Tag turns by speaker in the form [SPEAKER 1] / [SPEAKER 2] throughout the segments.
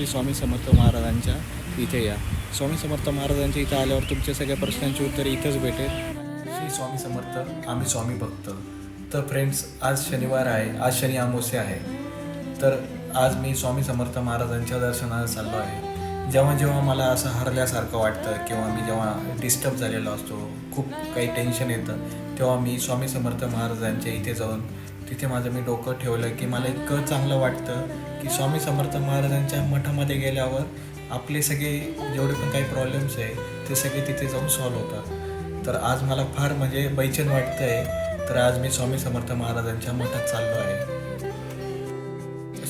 [SPEAKER 1] श्री स्वामी समर्थ महाराजांच्या इथे या. स्वामी समर्थ महाराजांच्या इथं आल्यावर तुमच्या सगळ्या प्रश्नांची उत्तरे इथंच भेटेल. श्री स्वामी समर्थ आम्ही स्वामी भक्त. तर फ्रेंड्स आज शनिवार आहे. आज शनी अमावस्या आहे. तर आज मी स्वामी समर्थ महाराजांच्या दर्शनाला चाललो आहे. जेव्हा जेव्हा मला असं हरल्यासारखं वाटतं किंवा मी जेव्हा डिस्टर्ब झालेलो असतो खूप काही टेन्शन येतं तेव्हा मी स्वामी समर्थ महाराजांच्या इथे जाऊन तिथे माझं मी डोकं ठेवलं की मला इतकं चांगलं वाटतं की स्वामी समर्थ महाराजांच्या मठामध्ये गेल्यावर आपले सगळे जेवढे पण काही प्रॉब्लेम्स आहे ते सगळे तिथे जाऊन सॉल्व्ह होतात. तर आज मला फार म्हणजे बैचन वाटतं आहे तर आज मी स्वामी समर्थ महाराजांच्या मठात चाललो आहे.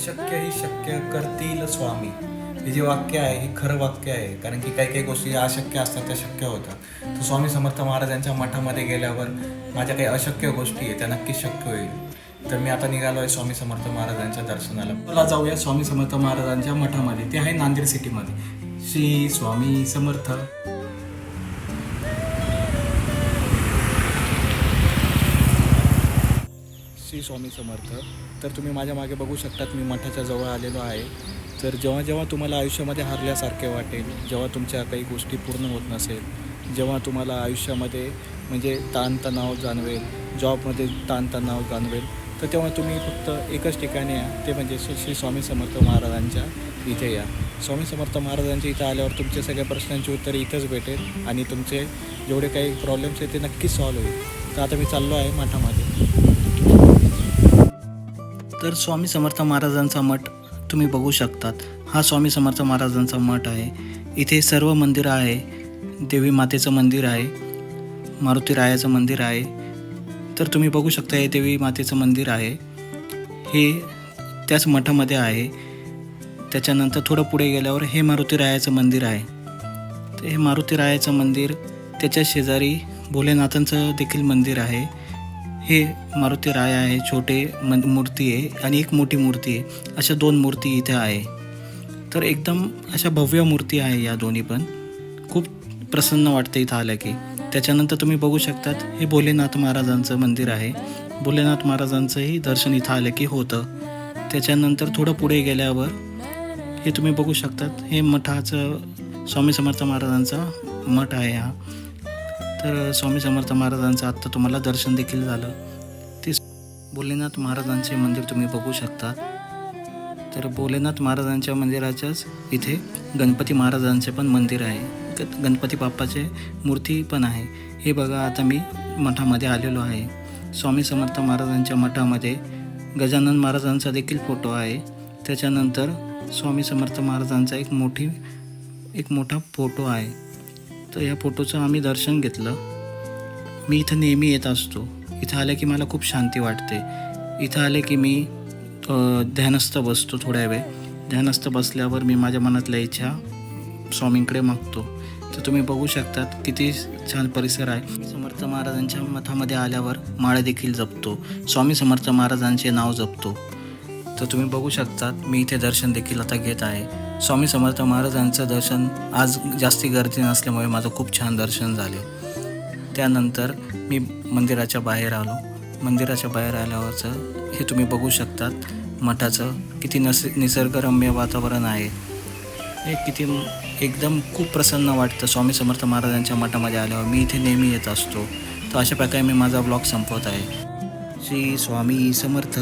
[SPEAKER 1] शक्य ही शक्य करतील स्वामी. हे जे वाक्य आहे हे खरं वाक्य आहे. कारण की काही काही गोष्टी अशक्य असतात त्या शक्य होतात. तर स्वामी समर्थ महाराजांच्या मठामध्ये गेल्यावर माझ्या काही अशक्य गोष्टी आहेत त्या नक्की शक्य होईल. तर मी आता निघालो आहे स्वामी समर्थ महाराजांच्या दर्शनाला. मला जाऊया स्वामी समर्थ महाराजांच्या मठामध्ये. ते आहे नांदेड सिटीमध्ये. श्री स्वामी समर्थ. श्री स्वामी समर्थ तर तुम्ही माझ्या मागे बघू शकतात मी मठाच्या जवळ आलेलो आहे. तर जेव्हा जेव्हा तुम्हाला आयुष्यामध्ये हरल्यासारखे वाटेल जेव्हा तुमच्या काही गोष्टी पूर्ण होत नसेल जेव्हा तुम्हाला आयुष्यामध्ये म्हणजे ताणतणाव जाणवेल जॉबमध्ये ताणतणाव जाणवेल तर तेव्हा तुम्ही फक्त एकच ठिकाणी या. ते म्हणजे श्री श्री स्वामी समर्थ महाराजांच्या इथे या. स्वामी समर्थ महाराजांच्या इथं आल्यावर तुमच्या सगळ्या प्रश्नांची उत्तरे इथंच भेटेल आणि तुमचे जेवढे काही प्रॉब्लेम्स आहेत ते नक्कीच सॉल्व्ह होईल. तर आता मी चाललो आहे मठामध्ये
[SPEAKER 2] तर स्वामी समर्थ महाराजांचा मठ तुम्ही बघू शकतात. हा स्वामी समर्थ महाराजांचा मठ आहे. इथे सर्व मंदिरं आहे. देवी मातेचं मंदिर आहे. मारुती रायाचं मंदिर आहे. तर तुम्ही बघू शकता हे देवी मातेचं मंदिर आहे. हे त्याच मठामध्ये आहे. त्याच्यानंतर थोडं पुढे गेल्यावर हे मारुती रायाचं मंदिर आहे. तर हे मारुती रायाचं मंदिर त्याच्या शेजारी भोलेनाथांचं देखील मंदिर आहे. हे मारुती राय आहे छोटे मन मूर्ती आहे आणि एक मोठी मूर्ती आहे. अशा दोन मूर्ती इथे आहे. तर एकदम अशा भव्य मूर्ती आहे या दोन्ही पण. खूप प्रसन्न वाटतं इथं आलं की. त्याच्यानंतर तुम्ही बघू शकतात हे भोलेनाथ महाराजांचं मंदिर आहे. भोलेनाथ महाराजांचंही दर्शन इथं आलं की होतं. त्याच्यानंतर थोडं पुढे गेल्यावर हे तुम्ही बघू शकतात हे मठाचं स्वामी समर्थ महाराजांचा मठ आहे हा. तर स्वामी समर्थ महाराजांचं आत्ता तुम्हाला दर्शन देखील झालं. ते भोलेनाथ महाराजांचे मंदिर तुम्ही बघू शकता तर भोलेनाथ महाराजांच्या मंदिराच्याच इथे गणपती महाराजांचे पण मंदिर आहे. गणपती बाप्पाचे मूर्ती पण आहे. हे बघा आता मी मठामध्ये आलेलो आहे. स्वामी समर्थ महाराजांच्या मठामध्ये गजानन महाराजांचा देखील फोटो आहे. त्याच्यानंतर स्वामी समर्थ महाराजांचा एक मोठी एक मोठा फोटो आहे. तर या फोटोचं आम्ही दर्शन घेतलं. मी इथं नेहमी येत असतो. इथं आलं की मला खूप शांती वाटते. इथं आले की मी ध्यानस्थ बसतो थोड्या वेळ. ध्यानस्थ बसल्यावर मी माझ्या मनातल्या इच्छा स्वामींकडे मागतो. तर तुम्ही बघू शकतात किती छान परिसर आहे. समर्थ महाराजांच्या मठामध्ये आल्यावर माळा देखील जपतो. स्वामी समर्थ महाराजांचे नाव जपतो. तर तुम्ही बघू शकतात मी इथे दर्शन देखील आता घेत आहे. स्वामी समर्थ महाराजांचं दर्शन आज जास्ती गर्दी नसल्यामुळे माझं खूप छान दर्शन झाले. त्यानंतर मी मंदिराच्या बाहेर आलो. मंदिराच्या बाहेर आल्यावरचं हे तुम्ही बघू शकतात. मठाचं किती नस निसर्गरम्य वातावरण आहे. हे किती एकदम खूप प्रसन्न वाटतं. स्वामी समर्थ महाराजांच्या मठामध्ये आल्यावर मी इथे नेहमी येत असतो. तर अशा प्रकारे मी माझा ब्लॉग संपवत आहे. श्री स्वामी समर्थ.